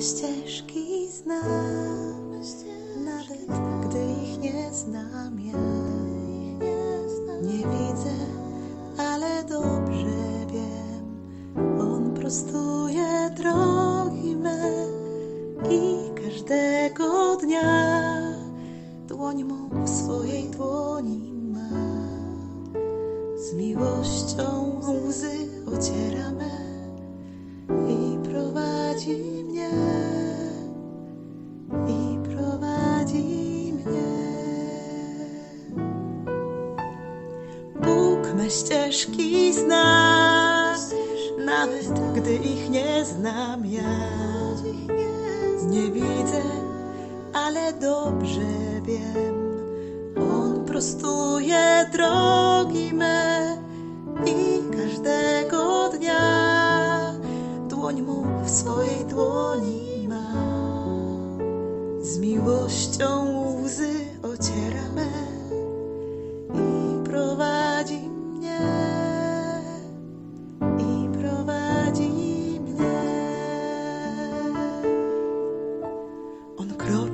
ścieżki znam, nawet gdy ich nie znam ja. Nie widzę, ale dobrze wiem, On prostuje drogi me i każdego dnia dłoń mu w swojej dłoni ma. Z miłością łzy ociera Bóg me ścieżki zna, nawet gdy ich nie znam ja. Nie widzę, ale dobrze wiem, On prostuje drogi me i każdego dnia dłoń mu w swojej dłoni ma. Z miłością łzy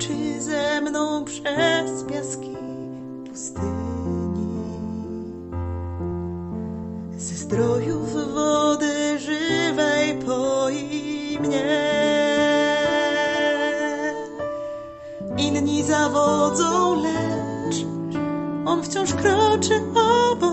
On kroczy ze mną przez piaski pustyni, ze zdrojów wody żywej poi mnie. Inni zawodzą, lecz on wciąż kroczy obok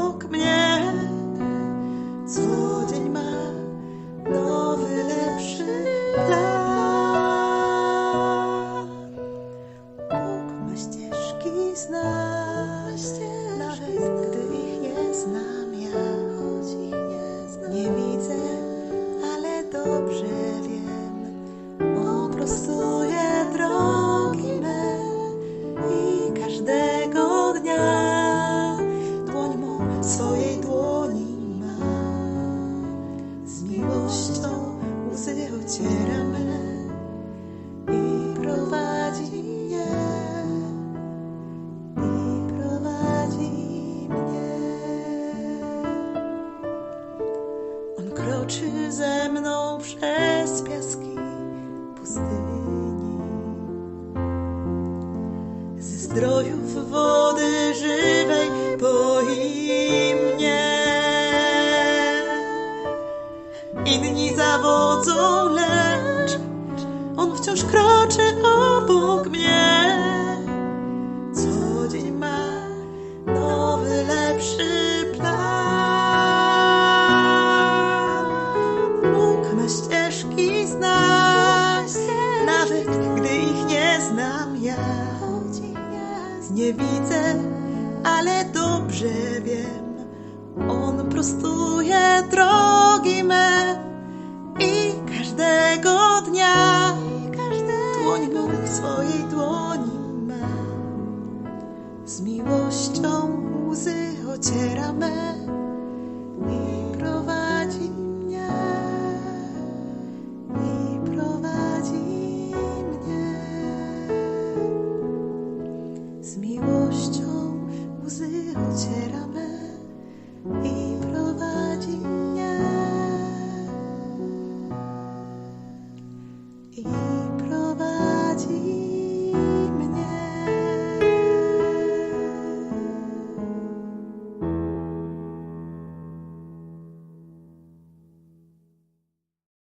ścieżki zna, nawet gdy ich nie znam ja. Nie widzę, ale dobrze wiem, On prostuje ze mną przez piaski pustyni, ze zdrojów wody żywej poi mnie. Inni zawodzą, lecz on wciąż kroczy Nie widzę, ale dobrze wiem, On prostuje drogi me i każdego dnia dłoń mu w swojej dłoni ma. Z miłością łzy ociera me Z miłością